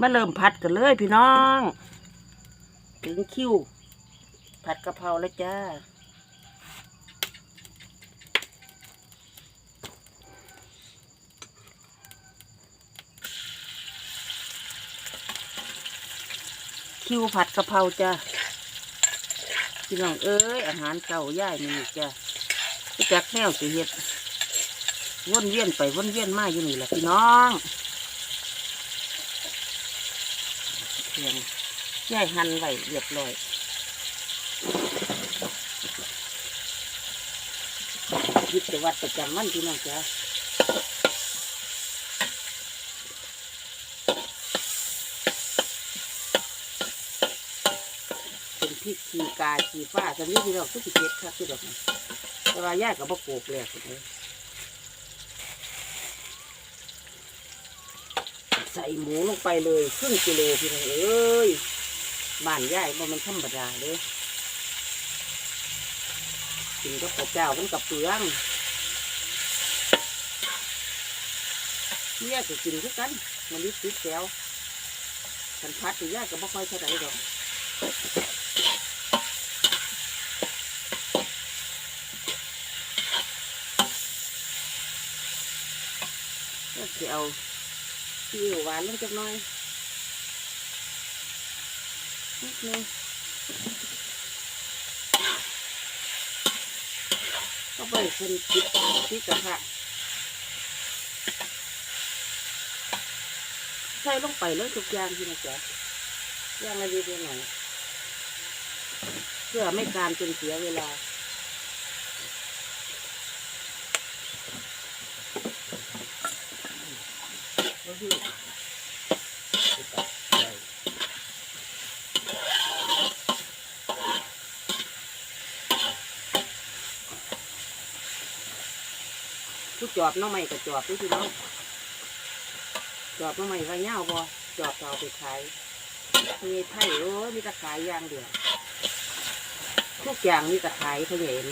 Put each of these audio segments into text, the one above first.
มาเริ่มผัดกันเลยพี่น้อง ถึงคิว ผัดกะเพราแล้วจ้า คิวผัดกะเพราจ้าพี่น้องเอ้ย อาหารเก่าย่ายนี่จ้าพี่จักแนวสิเฮ็ดวนเวียนไปวนเวียนมาอยู่นี่แหละพี่น้อง เพียงย่ายหั่นไว้เรียบร้อยยิบจะวัดประจำวันพี่น้องจ้าเป็นพริกขีกาขีฟ้าสำนี้พี่น้องทุกสิเก็ดครับพี่ดอกนะแต่ว่าย่ายกับบะโกกเลยเลย ใส่หมูลงไปเลยครึ่งกิโลพี่น้องเอ้ยบ้านย่ายบ่มันธรรมดาเลยกินกับข้าวเจ้ามันกับเปลืองเนี่ยก็กินคือกันมันนิดติดแก้วฉันพัดที่ย่ายก็บ่ค่อยเท่าไหร่ดอกก็จะเอา ซีอิ๊วหวานลงจักหน่อยนิดนึงก็ไปคนจิบจิบกระทะใส่ลงไปเลยทุกอย่างที่นะจ๊ะย่างละนิดหน่อยเพื่อไม่การจนเสียเวลา ผู้จอบน้องใหม่กับจอบพี่น้องจอบน้องใหม่ไว้เงาบ่จอบเราไปขายมีไผ่โอ้มีตะขายอย่างเดียวทุกอย่างมีตะขายเขาเห็น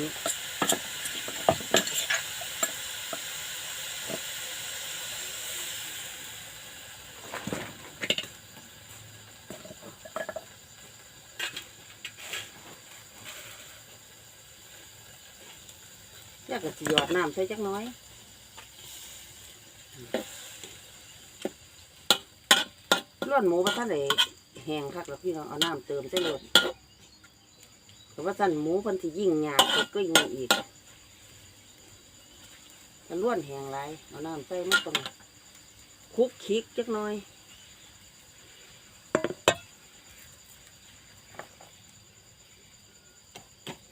ยากจะหยอดน้ำใส่จักน้อยล้วนหมูว่าท่านไหนแห้งคักแล้วพี่น้องเอาน้ำเติมใส่เลยแต่ว่าท่านหมูพันที่ยิ่งหยาบก็ยิ่งอีกถ้าล้วนแห้งไรเอาน้ำใส่มันต้องคลุกคลิกจักน่อย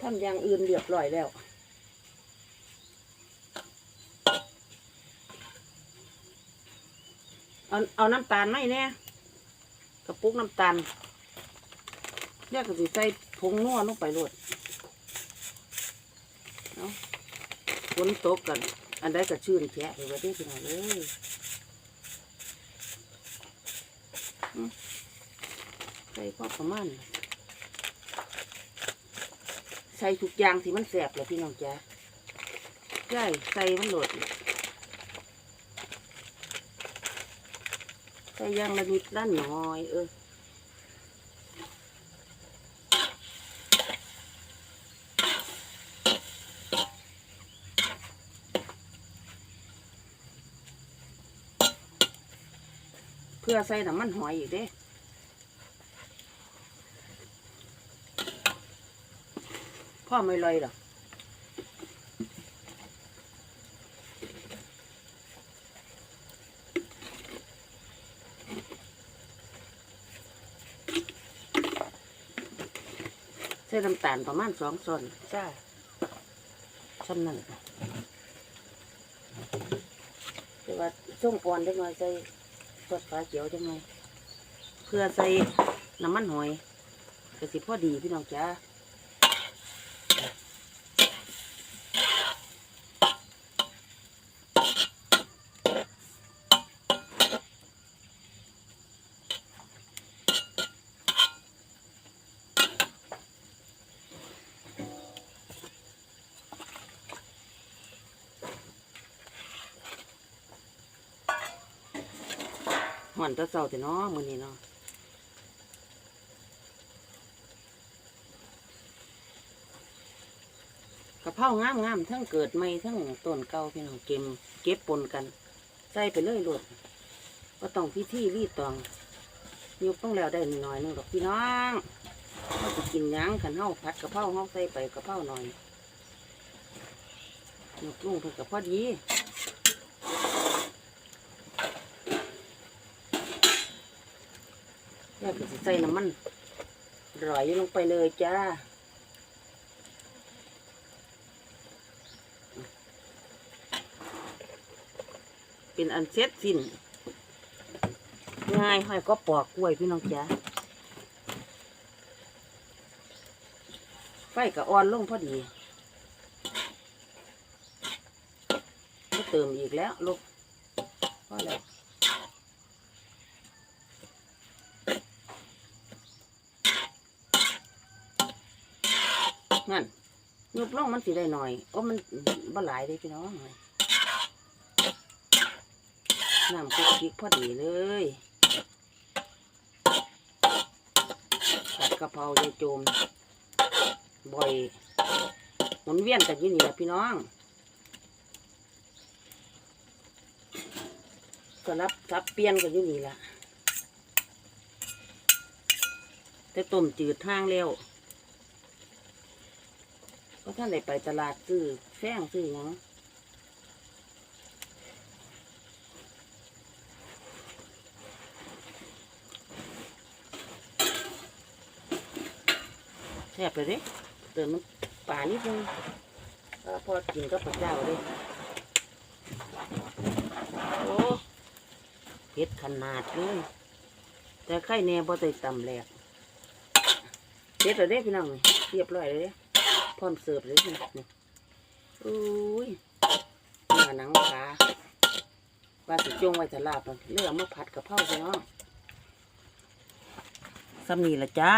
ทำอย่างอื่นเรียบร้อยแล้ว เอาเอาน้ำตาลไหมเนี่ยกระปุกน้ำตาลเรียกก็สิใส่ผงนัวลงไปโลดเอาฝนตกกัน อันใดก็ชื่นแฉะไปไว้ได้ขนาดเลยอืมใส่พอประมาณนี้ใส่ทุกอย่างที่มันแสบเลยพี่น้องจ้าใช่ใส่มันโหลด ใส่ยางละนิดละหน่อย เออเพื่อใส่น้ำมันหอยอีกเด้พ่อไม่ลอยหรอก ใส่น้ำตาลประมาณสองส่วนจ้าช่ำนั่นแต่ว่าส้มอ่อนจังหน่อยใส่ซอสฟ้าเขียวจังหน่อยเพื่อใส่น้ำมันหอยกระสิพอดีพี่น้องจ้า หห่อนตะเศร้าแต่น้อมือนี้เนาะกระเพรางามงามๆทั้งเกิดใหม่ทั้งต้นเก่าพี่น้องเก็บเก็บปนกัน ใส่ไปเลยโลดก็ต้องพิธีรีดตองยุบต้องแล้วได้หน่อยนึงดอกพี่น้องเราจะกินยังขันเฮาผัดกระเพราเฮาใส่ไปกระเพราหน่อยยกลุงเพิ่นกับพอดี แล้วก็สิใส่น้ำมันร่อยลงไปเลยจ้าเป็นอันเสร็จสิ้นง่ายห้อยก็ปอกกล้วยพี่น้องจ้าไฟกับอ่อนลงพอดีก็เติมอีกแล้วลูกพอแล้ว นั่นยุบลงมันสิได้หน่อยโอ้มันบ่หลายเลยพี่น้องน้ำคุกคิกพอดีเลยผัดกะเพรายายโจมบ่อยหมุนเวียนกันอยู่นี่แหละพี่น้องก็รับทับเปลี่ยนกันอยู่นี่แหละแต่ต้มจืดทางเร็ว ราะท่านได้ไปตลาดซื้อแฟงซื้อหยังแซ่บเลยเด้เติมน้ำปลานิดนึงก็พอกินก็พระเจ้าเลยโอ้เผ็ดขนาดเลยแต่ไข่แน่บ่ได้ตำแหลกเผ็ดเลยเด้พี่น้องเรียบร้อยเลยเด้ พร้อมเสิร์ฟเลยนี่นี่อุ้ยเนื้อหนังขาว่าสิจงไว้จะลาบมันเลือกมาผัดกับเผาใช่เนาะซ้ำนี่ละจ้า